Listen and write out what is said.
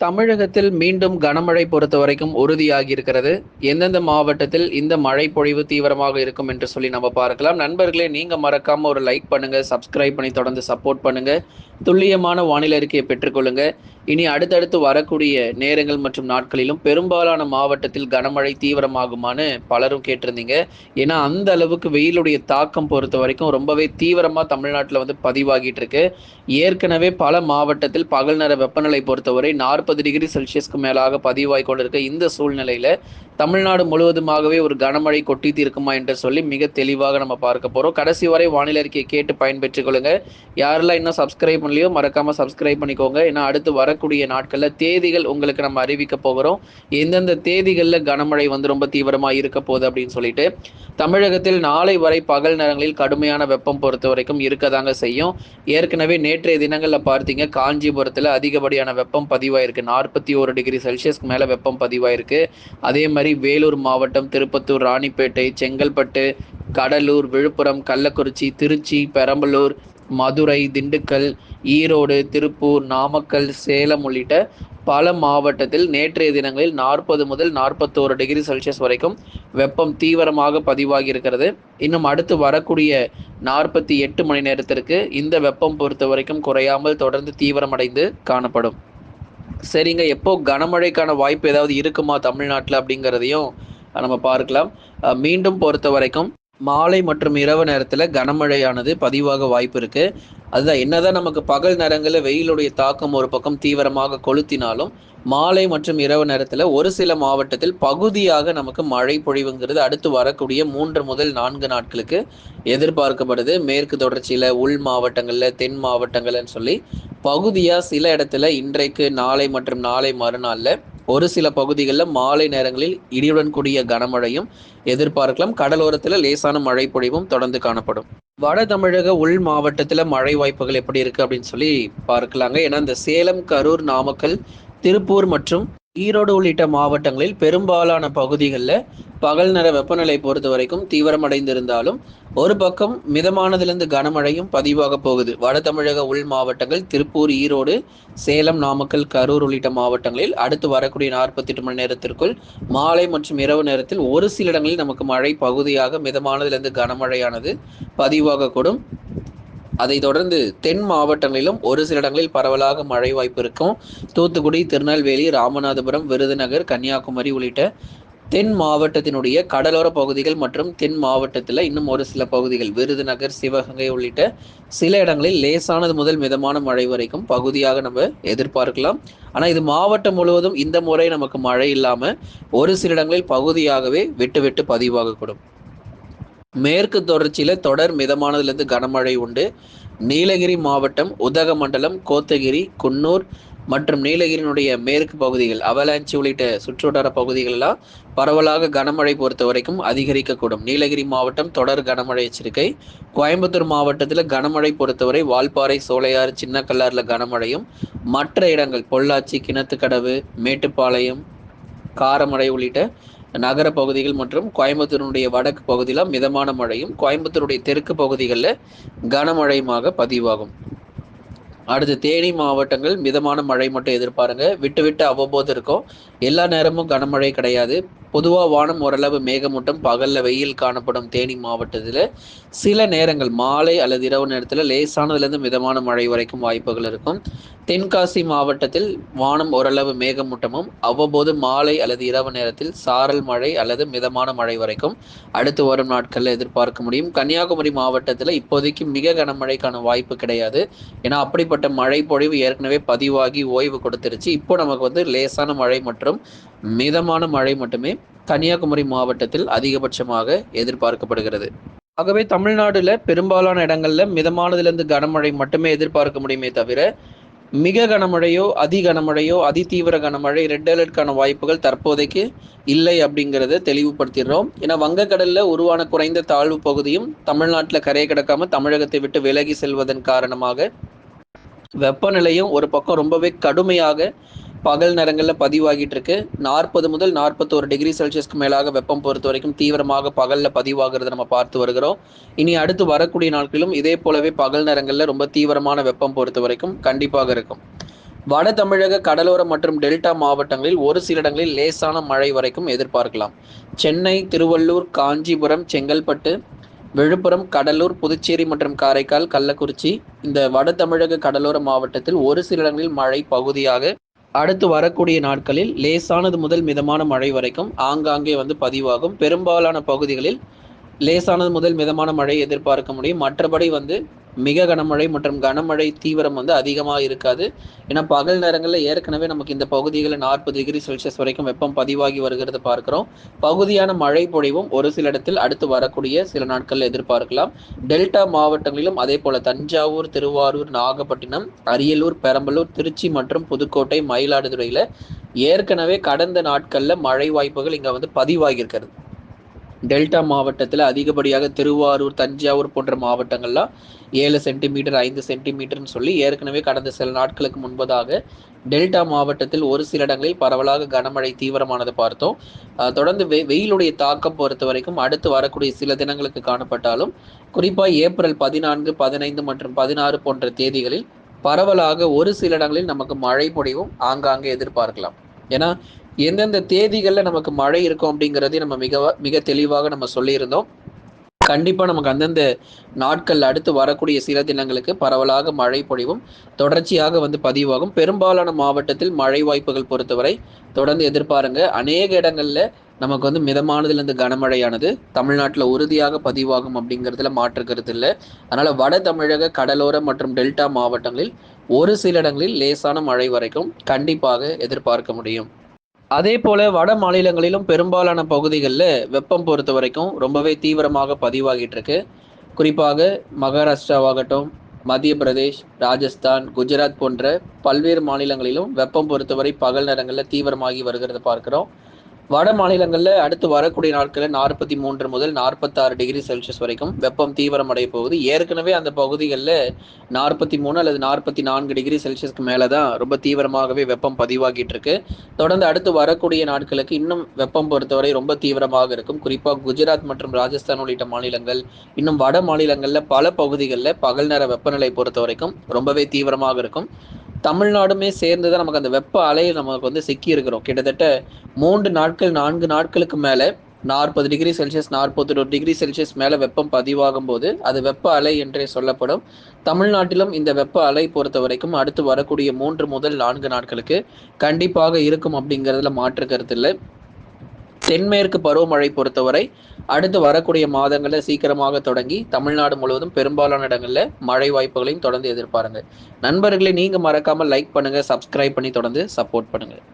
தமிழகத்தில் மீண்டும் கனமழை பொறுத்த வரைக்கும் உறுதியாகி இருக்கிறது எந்தெந்த மாவட்டத்தில் இந்த மழை பொழிவு தீவிரமாக இருக்கும் என்று சொல்லி நம்ம பார்க்கலாம். நண்பர்களே நீங்க மறக்காம ஒரு லைக் பண்ணுங்க சப்ஸ்கிரைப் பண்ணி தொடர்ந்து சப்போர்ட் பண்ணுங்க. துல்லியமான வானிலை அறிக்கையை பெற்றுக்கொள்ளுங்க. இனி அடுத்தடுத்து வரக்கூடிய நேரங்கள் மற்றும் நாட்களிலும் பெரும்பாலான மாவட்டத்தில் கனமழை தீவிரமாகுமான்னு பலரும் கேட்டிருந்தீங்க. ஏன்னா அந்த அளவுக்கு வெயிலுடைய தாக்கம் பொறுத்த வரைக்கும் ரொம்பவே தீவிரமா தமிழ்நாட்டில் வந்து பதிவாகிட்டு இருக்கு. ஏற்கனவே பல மாவட்டத்தில் பகல் நேர வெப்பநிலை பொறுத்தவரை நாற்பது டிகிரி செல்சியஸ்க்கு மேலாக பதிவாய் கொண்டிருக்க இந்த சூழ்நிலையில தமிழ்நாடு முழுவதுமாகவே ஒரு கனமழை கொட்டி தீர்க்குமா என்று சொல்லி மிக தெளிவாக நம்ம பார்க்க போறோம். கடைசி வரை வானிலை அறிக்கையை கேட்டு பயன்பெற்றுக் கொள்ளுங்க. யாரெல்லாம் இன்னும் சப்ஸ்கிரைப் பண்ணலையோ மறக்காம சப்ஸ்கிரைப் பண்ணிக்கோங்க. ஏன்னா அடுத்து வரக்கூடிய நாட்கள்ல தேதிகள் உங்களுக்கு நம்ம அறிவிக்க போகிறோம். எந்தெந்த தேதிகளில் கனமழை வந்து ரொம்ப தீவிரமா இருக்க போகுது அப்படின்னு சொல்லிட்டு தமிழகத்தில் நாளை வரை பகல் நேரங்களில் கடுமையான வெப்பம் பொறுத்த வரைக்கும் இருக்கதாங்க செய்யும். ஏற்கனவே நேற்றைய தினங்கள்ல பார்த்தீங்க காஞ்சிபுரத்துல அதிகப்படியான வெப்பம் பதிவாயிருக்கு. நாற்பத்தி ஒரு டிகிரி செல்சியஸ்க்கு மேல வெப்பம் பதிவாயிருக்கு. அதே மாதிரி வேலூர் மாவட்டம் திருப்பத்தூர் ராணிப்பேட்டை செங்கல்பட்டு கடலூர் விழுப்புரம் கள்ளக்குறிச்சி திருச்சி பெரம்பலூர் மதுரை திண்டுக்கல் ஈரோடு திருப்பூர் நாமக்கல் சேலம் உள்ளிட்ட பல மாவட்டத்தில் நேற்றைய தினங்களில் நாற்பது முதல் நாற்பத்தோரு டிகிரி செல்சியஸ் வரைக்கும் வெப்பம் தீவிரமாக பதிவாகி இருக்கிறது இன்னும் அடுத்து வரக்கூடிய நாற்பத்தி எட்டு மணி நேரத்திற்கு இந்த வெப்பம் பொறுத்த வரைக்கும் குறையாமல் தொடர்ந்து தீவிரமடைந்து காணப்படும். சரிங்க எப்போ கனமழைக்கான வாய்ப்பு ஏதாவது இருக்குமா தமிழ்நாட்டில் அப்படிங்கிறதையும் நம்ம பார்க்கலாம். அஹ் மீண்டும் பொறுத்த வரைக்கும் மாலை மற்றும் இரவு நேரத்தில் கனமழையானது பதிவாக வாய்ப்பு இருக்கு. அதுதான் என்னதான் நமக்கு பகல் நேரங்களில் வெயிலுடைய தாக்கம் ஒரு பக்கம் தீவிரமாக கொளுத்தினாலும் மாலை மற்றும் இரவு நேரத்தில் ஒரு சில மாவட்டத்தில் பகுதியாக நமக்கு மழை பொழிவுங்கிறது அடுத்து வரக்கூடிய மூன்று முதல் நான்கு நாட்களுக்கு எதிர்பார்க்கப்படுது. மேற்கு தொடர்ச்சியில் உள் மாவட்டங்களில் தென் மாவட்டங்கள்னு சொல்லி பகுதியாக சில இடத்துல இன்றைக்கு நாளை மற்றும் நாளை மறுநாளில் ஒரு சில பகுதிகளில் மாலை நேரங்களில் இடியுடன் கூடிய கனமழையும் எதிர்பார்க்கலாம். கடலோரத்தில் லேசான மழை பொழிவும் தொடர்ந்து காணப்படும். வட தமிழக உள் மாவட்டத்தில் மழை வாய்ப்புகள் எப்படி இருக்கு அப்படின்னு சொல்லி பார்க்கலாங்க. ஏன்னா இந்த சேலம் கரூர் நாமக்கல் திருப்பூர் மற்றும் ஈரோடு உள்ளிட்ட மாவட்டங்களில் பெரும்பாலான பகுதிகளில் பகல் நேர வெப்பநிலை பொறுத்த வரைக்கும் தீவிரமடைந்திருந்தாலும் ஒரு பக்கம் மிதமானதிலிருந்து கனமழையும் பதிவாக போகுது. வட தமிழக உள் மாவட்டங்கள் திருப்பூர் ஈரோடு சேலம் நாமக்கல் கரூர் உள்ளிட்ட மாவட்டங்களில் அடுத்து வரக்கூடிய நாற்பத்தி எட்டு மணி நேரத்திற்குள் மாலை மற்றும் இரவு நேரத்தில் ஒரு சில இடங்களில் நமக்கு மழை பகுதியாக மிதமானதிலிருந்து கனமழையானது பதிவாகக்கூடும். அதை தொடர்ந்து தென் மாவட்டங்களிலும் ஒரு சில இடங்களில் பரவலாக மழை வாய்ப்பு இருக்கும். தூத்துக்குடி திருநெல்வேலி ராமநாதபுரம் விருதுநகர் கன்னியாகுமரி உள்ளிட்ட தென் மாவட்டத்தினுடைய கடலோர பகுதிகள் மற்றும் தென் மாவட்டத்தில் இன்னும் ஒரு சில பகுதிகள் விருதுநகர் சிவகங்கை உள்ளிட்ட சில இடங்களில் லேசானது முதல் மிதமான மழை வரைக்கும் பகுதியாக நம்ம எதிர்பார்க்கலாம். ஆனால் இது மாவட்டம் முழுவதும் இந்த முறை நமக்கு மழை இல்லாமல் ஒரு சில இடங்களில் பகுதியாகவே விட்டு விட்டு பதிவாகக்கூடும் மேற்கு தொடர்ச்சியில் தொடர் மிதமானதுலேருந்து கனமழை உண்டு. நீலகிரி மாவட்டம் உதகமண்டலம் கோத்தகிரி குன்னூர் மற்றும் நீலகிரியினுடைய மேற்கு பகுதிகள் அவலாஞ்சி உள்ளிட்ட சுற்றுவட்டார பகுதிகளெல்லாம் பரவலாக கனமழை பொறுத்த வரைக்கும் அதிகரிக்கக்கூடும். நீலகிரி மாவட்டம் தொடர் கனமழை எச்சரிக்கை. கோயம்புத்தூர் மாவட்டத்தில் கனமழை பொறுத்தவரை வால்பாறை சோலையாறு சின்ன கல்லாரில் கனமழையும். மற்ற இடங்கள் பொள்ளாச்சி கிணத்துக்கடவு மேட்டுப்பாளையம் காரமடை உள்ளிட்ட நகர பகுதிகள் மற்றும் கோயம்புத்தூருடைய வடக்கு பகுதியில் மிதமான மழையும் கோயம்புத்தூருடைய தெற்கு பகுதிகளில் கனமழையுமாக பதிவாகும். அடுத்து தேனி மாவட்டங்கள் மிதமான மழை மட்டும் எதிர்பாருங்க. விட்டு விட்டு அவ்வப்போது இருக்கும். எல்லா நேரமும் கனமழை கிடையாது. பொதுவாக வானம் ஓரளவு மேகமூட்டம் பகலில் வெயில் காணப்படும் தேனி மாவட்டத்தில் சில நேரங்கள் மாலை அல்லது இரவு நேரத்தில் லேசானதுலேருந்து மிதமான மழை வரைக்கும் வாய்ப்புகள் இருக்கும். தென்காசி மாவட்டத்தில் வானம் ஓரளவு மேகமூட்டமும் அவ்வப்போது மாலை அல்லது இரவு நேரத்தில் சாரல் மழை அல்லது மிதமான மழை வரைக்கும் அடுத்து வரும் நாட்களில் எதிர்பார்க்க முடியும். கன்னியாகுமரி மாவட்டத்தில் இப்போதைக்கு மிக கனமழைக்கான வாய்ப்பு கிடையாது. ஏன்னா அப்படிப்பட்ட மழை பொழிவு ஏற்கனவே பதிவாகி ஓய்வு கொடுத்துருச்சு. இப்போ நமக்கு வந்து லேசான மழை மற்றும் மிதமான மழை மட்டுமே கன்னியாகுமரி மாவட்டத்தில் அதிகபட்சமாக எதிர்பார்க்கப்படுகிறது. ஆகவே தமிழ்நாடுல பெரும்பாலான இடங்கள்ல மிதமானதுலேருந்து கனமழை மட்டுமே எதிர்பார்க்க முடியுமே தவிர மிக கனமழையோ அதி கனமழையோ அதி தீவிர கனமழை ரெட் அலர்ட்கான வாய்ப்புகள் தற்போதைக்கு இல்லை அப்படிங்கிறத தெளிவுபடுத்திடுறோம். ஏன்னா வங்கக்கடல்ல உருவான குறைந்த தாழ்வு பகுதியும் தமிழ்நாட்டில் கரையை கிடக்காம தமிழகத்தை விட்டு விலகி செல்வதன் காரணமாக வெப்பநிலையும் ஒரு பக்கம் ரொம்பவே கடுமையாக பகல் நேரங்களில் பதிவாகிட்டு இருக்கு நாற்பது முதல் நாற்பத்தோரு டிகிரி செல்சியஸ்க்கு மேலாக வெப்பம் பொறுத்த வரைக்கும் தீவிரமாக பகலில் பதிவாகிறத நம்ம பார்த்து வருகிறோம். இனி அடுத்து வரக்கூடிய நாட்களிலும் இதே போலவே பகல் நேரங்களில் ரொம்ப தீவிரமான வெப்பம் பொறுத்த வரைக்கும் கண்டிப்பாக இருக்கும். வட தமிழக கடலோர மற்றும் டெல்டா மாவட்டங்களில் ஒரு சில இடங்களில் லேசான மழை வரைக்கும் எதிர்பார்க்கலாம். சென்னை திருவள்ளூர் காஞ்சிபுரம் செங்கல்பட்டு விழுப்புரம் கடலூர் புதுச்சேரி மற்றும் காரைக்கால் கள்ளக்குறிச்சி இந்த வட தமிழக கடலோர மாவட்டத்தில் ஒரு சில இடங்களில் மழை பகுதியாக அடுத்து வரக்கூடிய நாட்களில் லேசானது முதல் மிதமான மழை வரைக்கும் ஆங்காங்கே வந்து பதிவாகும். பெரும்பாலான பகுதிகளில் லேசானது முதல் மிதமான மழை எதிர்பார்க்க முடியும். மற்றபடி வந்து மிக கனமழை மற்றும் கனமழை தீவிரம் வந்து அதிகமாக இருக்காது. ஏன்னா பகல் நேரங்களில் ஏற்கனவே நமக்கு இந்த பகுதிகளில் நாற்பது டிகிரி செல்சியஸ் வரைக்கும் வெப்பம் பதிவாகி வருகிறது பார்க்கிறோம். பகுதியான மழை பொழிவும் ஒரு சில இடத்தில் அடுத்து வரக்கூடிய சில நாட்களில் எதிர்பார்க்கலாம். டெல்டா மாவட்டங்களிலும் அதே போல தஞ்சாவூர் திருவாரூர் நாகப்பட்டினம் அரியலூர் பெரம்பலூர் திருச்சி மற்றும் புதுக்கோட்டை மயிலாடுதுறையில் ஏற்கனவே கடந்த நாட்களில் மழை வாய்ப்புகள் இங்கே வந்து பதிவாகி இருக்கிறது. டெல்டா மாவட்டத்தில் அதிகப்படியாக திருவாரூர் தஞ்சாவூர் போன்ற மாவட்டங்கள்லாம் ஏழு சென்டிமீட்டர் ஐந்து சென்டிமீட்டர்னு சொல்லி ஏற்கனவே கடந்த சில நாட்களுக்கு முன்பதாக டெல்டா மாவட்டத்தில் ஒரு சில இடங்களில் பரவலாக கனமழை தீவிரமானது பார்த்தோம். தொடர்ந்து வெ வெயிலுடைய தாக்கம் பொறுத்த வரைக்கும் அடுத்து வரக்கூடிய சில தினங்களுக்கு காணப்பட்டாலும் குறிப்பாக ஏப்ரல் பதினான்கு பதினைந்து மற்றும் பதினாறு போன்ற தேதிகளில் பரவலாக ஒரு சில இடங்களில் நமக்கு மழை பொழிவும் ஆங்காங்கே எதிர்பார்க்கலாம். ஏன்னா எந்தெந்த தேதிகளில் நமக்கு மழை இருக்கும் அப்படிங்கிறதையும் நம்ம மிக மிக தெளிவாக நம்ம சொல்லியிருந்தோம். கண்டிப்பாக நமக்கு அந்தந்த நாட்கள் அடுத்து வரக்கூடிய சில தினங்களுக்கு பரவலாக மழை பொழிவும் தொடர்ச்சியாக வந்து பதிவாகும். பெரும்பாலான மாவட்டத்தில் மழை வாய்ப்புகள் பொறுத்தவரை தொடர்ந்து எதிர்பாருங்க. அநேக இடங்களில் நமக்கு வந்து மிதமானதுலேருந்து கனமழையானது. தமிழ்நாட்டில் உறுதியாக பதிவாகும் அப்படிங்கிறதுல மாற்று கருத்து இல்லை. அதனால் வட தமிழக கடலோர மற்றும் டெல்டா மாவட்டங்களில் ஒரு சில இடங்களில் லேசான மழை வரைக்கும் கண்டிப்பாக எதிர்பார்க்க முடியும். அதே போல வட மாநிலங்களிலும் பெரும்பாலான பகுதிகளில் வெப்பம் பொறுத்த வரைக்கும் ரொம்பவே தீவிரமாக பதிவாகிட்டு இருக்கு. குறிப்பாக மகாராஷ்டிராவாகட்டும் மத்திய பிரதேஷ் ராஜஸ்தான் குஜராத் போன்ற பல்வேறு மாநிலங்களிலும் வெப்பம் பொறுத்தவரை பகல் நேரங்களில் தீவிரமாகி வருகிறத பார்க்குறோம். வட மாநிலங்களில் அடுத்து வரக்கூடிய நாட்களில் நாற்பத்தி மூன்று முதல் நாற்பத்தாறு டிகிரி செல்சியஸ் வரைக்கும் வெப்பம் தீவிரமடைய போகுது. ஏற்கனவே அந்த பகுதிகளில் நாற்பத்தி மூணு அல்லது நாற்பத்தி நான்கு டிகிரி செல்சியஸ்க்கு மேலே தான் ரொம்ப தீவிரமாகவே வெப்பம் பதிவாகிட்டு இருக்கு தொடர்ந்து அடுத்து வரக்கூடிய நாட்களுக்கு இன்னும் வெப்பம் பொறுத்தவரை ரொம்ப தீவிரமாக இருக்கும். குறிப்பாக குஜராத் மற்றும் ராஜஸ்தான் உள்ளிட்ட மாநிலங்கள் இன்னும் வட மாநிலங்களில் பல பகுதிகளில் பகல் நேர வெப்பநிலை பொறுத்த வரைக்கும் ரொம்பவே தீவிரமாக இருக்கும். தமிழ்நாடுமே சேர்ந்து தான் நமக்கு அந்த வெப்ப அலையில் நமக்கு வந்து சிக்கி இருக்கிறோம் கிட்டத்தட்ட மூன்று நாட்கள் நான்கு நாட்களுக்கு மேலே நாற்பது டிகிரி செல்சியஸ் நாற்பத்தி ஒரு டிகிரி செல்சியஸ் மேலே வெப்பம் பதிவாகும் போது அது வெப்ப அலை என்றே சொல்லப்படும். தமிழ்நாட்டிலும் இந்த வெப்ப அலை பொறுத்த வரைக்கும் அடுத்து வரக்கூடிய மூன்று முதல் நான்கு நாட்களுக்கு கண்டிப்பாக இருக்கும் அப்படிங்கிறதுல மாற்று கருத்து இல்லை. தென்மேற்கு பருவமழை பொறுத்தவரை அடுத்து வரக்கூடிய மாதங்களில் சீக்கிரமாக தொடங்கி தமிழ்நாடு முழுவதும் பெரும்பாலான இடங்களில் மழை வாய்ப்புகளையும் தொடர்ந்து எதிர்பாருங்க. நண்பர்களை நீங்கள் மறக்காமல் லைக் பண்ணுங்கள் சப்ஸ்கிரைப் பண்ணி தொடர்ந்து சப்போர்ட் பண்ணுங்கள்